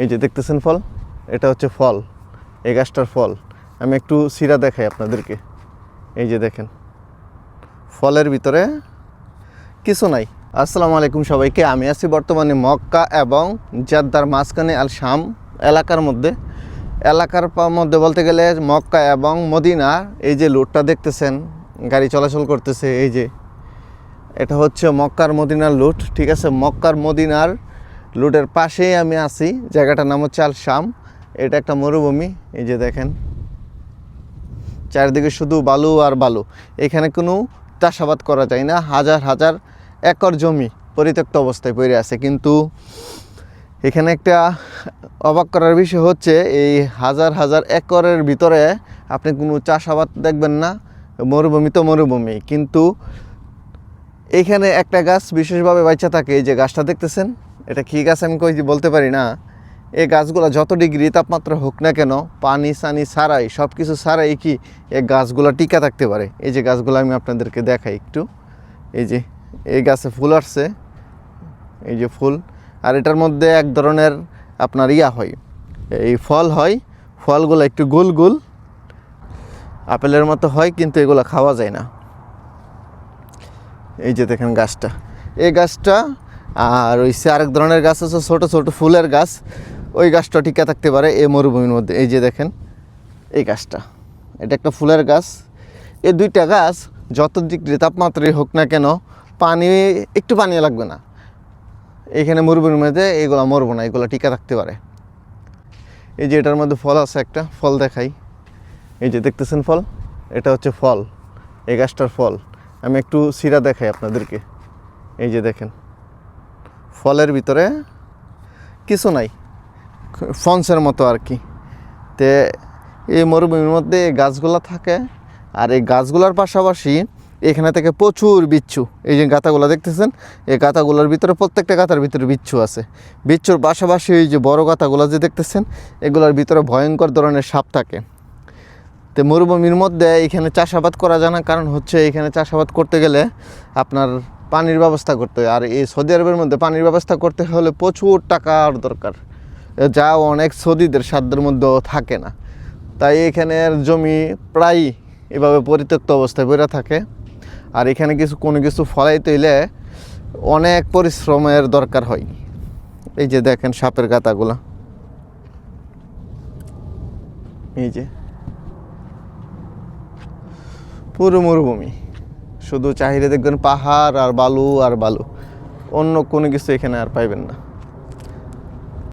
এই যে দেখতেছেন ফল? এটা হচ্ছে ফল। এই গাছটার ফল। আমি একটু সিরা দেখাই আপনাদেরকে। এই যে দেখেন। ফলের ভিতরে কিছু নাই। আসসালামু আলাইকুম সবাইকে। আমি আছি বর্তমানে মক্কা এবং জাদ্দার মাঝখানে আল শাম এলাকার মধ্যে। এলাকার মধ্যে বলতে গেলে মক্কা এবং মদিনা। এই যে লুটটা দেখতেছেন, গাড়ি চলাচল করতেছে, এই যে। এটা হচ্ছে মক্কার মদিনার লুট, ঠিক আছে? মক্কার মদিনার লুটের পাশেই আমি আছি। জায়গাটার নাম হচ্ছে আল শাম। এটা একটা মরুভূমি, এই যে দেখেন। চারিদিকে শুধু বালু আর বালু। এখানে কোনো চাষাবাদ করা যায় না। হাজার হাজার একর জমি পরিত্যক্ত অবস্থায় পড়ে আছে। কিন্তু এখানে একটা অবাক করার বিষয় হচ্ছে, এই হাজার হাজার একরের ভিতরে আপনি কোনো চাষাবাদ দেখবেন না। মরুভূমি তো মরুভূমি। কিন্তু এইখানে একটা গাছ বিশেষভাবে বাচ্চা থাকে। এই যে গাছটা দেখতেছেন? এটা কী গাছ আমি কই বলতে পারি না। এই গাছগুলো যত ডিগ্রি তাপমাত্রা হোক না কেন, পানি সানি সারাই সব কিছু সারাই কি এই গাছগুলো টিকা থাকতে পারে? এই যে গাছগুলো আমি আপনাদেরকে দেখাই একটু। এই যে, এই গাছে ফুল আসছে। এই যে ফুল। আর এটার মধ্যে এক ধরনের আপনার ইয়া হয়। এই ফল হয়, ফলগুলো একটু গোল গোল। আপেলের মতো হয়, কিন্তু এগুলো খাওয়া যায় না। এই যে দেখেন গাছটা। এই গাছটা আর ওই সে আরেক ধরনের গাছ আছে, ছোটো ছোটো ফুলের গাছ। ওই গাছটা টিকা থাকতে পারে এই মরুভূমির মধ্যে। এই যে দেখেন, এই গাছটা। এটা একটা ফুলের গাছ। এই দুইটা গাছ যত ডিগ্রি তাপমাত্রাই হোক না কেন, পানি, একটু পানি লাগবে না। এখানে মরুভূমির মধ্যে এগুলো মরবো না, এগুলো টিকা থাকতে পারে। এই যে এটার মধ্যে ফল আছে একটা, ফল দেখাই। এই যে দেখতেছেন ফল? এটা হচ্ছে ফল। এই গাছটার ফল। আমি একটু সিরা দেখাই আপনাদেরকে। এই যে দেখেন। ফলের ভিতরে কিছু নাই ফন্সের মতো আর কি। তে এই মরুভূমির মধ্যে এই গাছগুলো থাকে আর এই গাছগুলোর পাশাপাশি এখানে থেকে প্রচুর বিচ্ছু। এই যে গাতাগুলো দেখতেছেন, এই গাতাগুলোর ভিতরে প্রত্যেকটা গাতার ভিতরে বিচ্ছু আছে। বিচ্ছুর পাশাপাশি এই যে বড় গাতাগুলো যে দেখতেছেন, এগুলোর ভিতরে ভয়ঙ্কর ধরনের সাপ থাকে। তো মরুভূমির মধ্যে এখানে চাষাবাদ করা যায় না, কারণ হচ্ছে এখানে চাষাবাদ করতে গেলে আপনার পানির ব্যবস্থা করতে হয়। আর এই সৌদি আরবের মধ্যে পানির ব্যবস্থা করতে হলে প্রচুর টাকার দরকার। যা অনেক সৌদিদের সাধ্যের মধ্যেও থাকে না। তাই এখানের জমি প্রায় এভাবে পরিত্যক্ত অবস্থায় পড়ে থাকে। আর এখানে কিছু, কোনো কিছু ফলাইতে হইলে অনেক পরিশ্রমের দরকার হয়। এই যে দেখেন সাপের গাতাগুলা। এই যে। পুরো মরুভূমি। শুধু চাহিদা দেখবেন পাহাড় আর বালু আর বালু। অন্য কোনো কিছু এখানে আর পাইবেন না।